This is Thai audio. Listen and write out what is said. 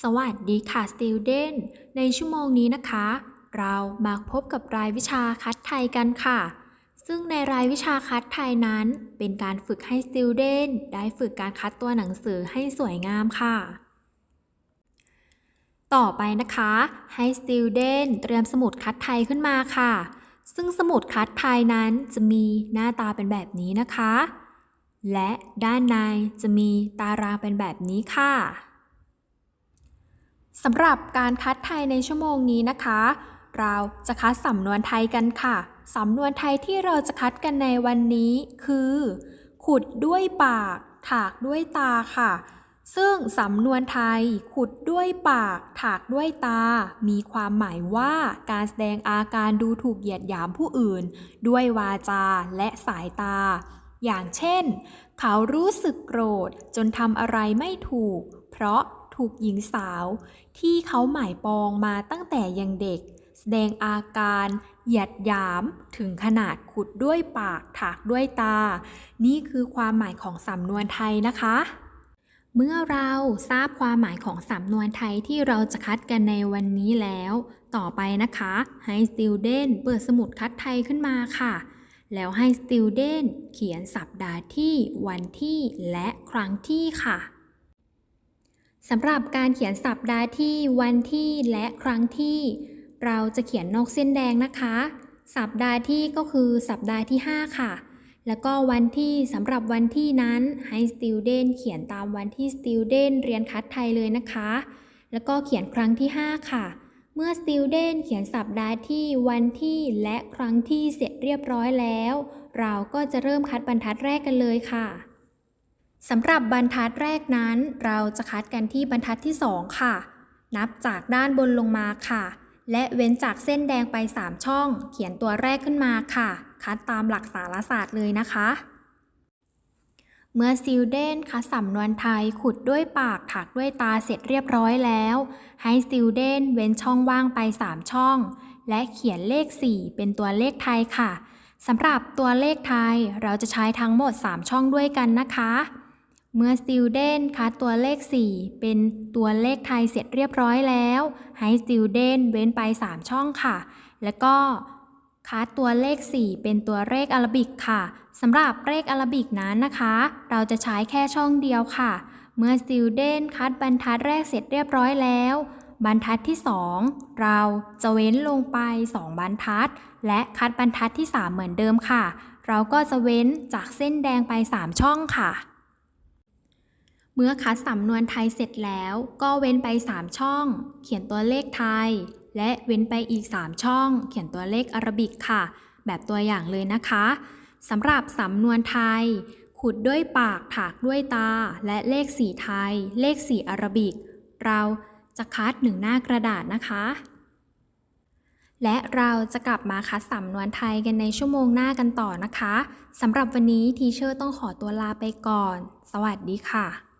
สวัสดีค่ะ student ในชั่วโมงนี้นะคะ เรามาพบกับรายวิชาคัดไทยกันค่ะ ซึ่งในรายวิชาคัดไทยนั้น เป็นการฝึกให้ student ได้ฝึกการคัดตัวหนังสือให้สวยงามค่ะ ต่อไปนะคะ ให้ student เตรียมสมุดคัดไทยขึ้นมาค่ะ ซึ่งสมุดคัดไทยนั้นจะมีหน้าตาเป็นแบบนี้นะคะ และด้านในจะมีตารางเป็นแบบนี้ค่ะ สำหรับการคัดไทยในชั่วโมงนี้นะคะ เราจะคัดสำนวนไทยกันค่ะ สำนวนไทยที่เราจะคัดกันในวันนี้คือ ขุดด้วยปาก ถากด้วยตาค่ะ ซึ่งสำนวนไทย ขุดด้วยปาก ถากด้วยตา มีความหมายว่าการแสดงอาการดูถูกเหยียดหยามผู้อื่น ด้วยวาจาและสายตา อย่างเช่น เขารู้สึกโกรธจนทำอะไรไม่ถูก เพราะ ถูกหญิงสาว ที่เขาหมายปองมาตั้งแต่ยังเด็ก แสดงอาการหยียดยามถึงขนาดขุดด้วยปากถากด้วยตา นี่คือความหมายของสำนวนไทยนะคะ เมื่อเราทราบความหมายของสำนวนไทยที่เราจะคัดกันในวันนี้แล้ว ต่อไปนะคะให้ student เปิดสมุดคัดไทยขึ้นมาค่ะแล้วให้ student เขียนสัปดาห์ที่ วันที่ และครั้งที่ค่ะ สำหรับการเขียนสัปดาห์ที่วันที่และครั้งที่ เราจะเขียนนอกเส้นแดงนะคะ สัปดาห์ที่ก็คือสัปดาห์ที่ 5 ค่ะ แล้วก็วันที่สำหรับวันที่นั้นให้ student เขียนตามวันที่ student เรียนคัดไทยเลยนะคะ แล้วก็เขียนครั้งที่ 5 ค่ะ เมื่อ student เขียนสัปดาห์ที่วันที่และครั้งที่เสร็จเรียบร้อยแล้ว เราก็จะเริ่มคัดบรรทัดแรกกันเลยค่ะ สำหรับบรรทัดแรกนั้น เราจะคัดกันที่บรรทัดที่ 2 ค่ะ นับจากด้านบนลงมาค่ะ และเว้นจากเส้นแดงไป 3 ช่อง เขียนตัวแรกขึ้นมาค่ะ คัดตามหลักสารศาสตร์เลยนะคะ เมื่อซิลเดนคัดสำนวนไทยขุดด้วยปากถักด้วยตาเสร็จเรียบร้อยแล้ว ให้ซิลเดนเว้นช่องว่างไป 3 ช่อง และเขียนเลข 4 เป็นตัวเลขไทยค่ะสำหรับตัวเลขไทยเราจะใช้ทั้งหมด 3 ช่องด้วยกันนะคะ เมื่อ student คัดตัวเลข 4 เป็นตัวเลขไทยเสร็จเรียบร้อยแล้ว ให้ student เว้นไป 3 ช่องค่ะ แล้วก็คัดตัวเลข 4 เป็นตัวเลขอารบิกค่ะสำหรับเลขอารบิกนั้นนะคะ เราจะใช้แค่ช่องเดียวค่ะ เมื่อ student คัดบรรทัดแรกเสร็จเรียบร้อยแล้ว บรรทัดที่ 2 เราจะเว้นลงไป 2 บรรทัด และคัดบรรทัดที่ 3 เหมือนเดิมค่ะ เราก็จะเว้นจากเส้นแดงไป 3 ช่องค่ะ เมื่อคัดสำนวนไทยเสร็จแล้วก็เว้นไป 3 ช่อง เขียนตัวเลขไทย และเว้นไปอีก 3 ช่อง เขียนตัวเลขอารบิกค่ะ แบบตัวอย่างเลยนะคะสำหรับสำนวนไทย ขุดด้วยปากถากด้วยตา และเลขสีไทย เลขสีอารบิก เราจะคัดหนึ่งหน้ากระดาษนะคะ และเราจะกลับมาคัดสำนวนไทยกันในชั่วโมงหน้ากันต่อนะคะสำหรับวันนี้ทีเชอร์ต้องขอตัวลาไปก่อน สวัสดีค่ะ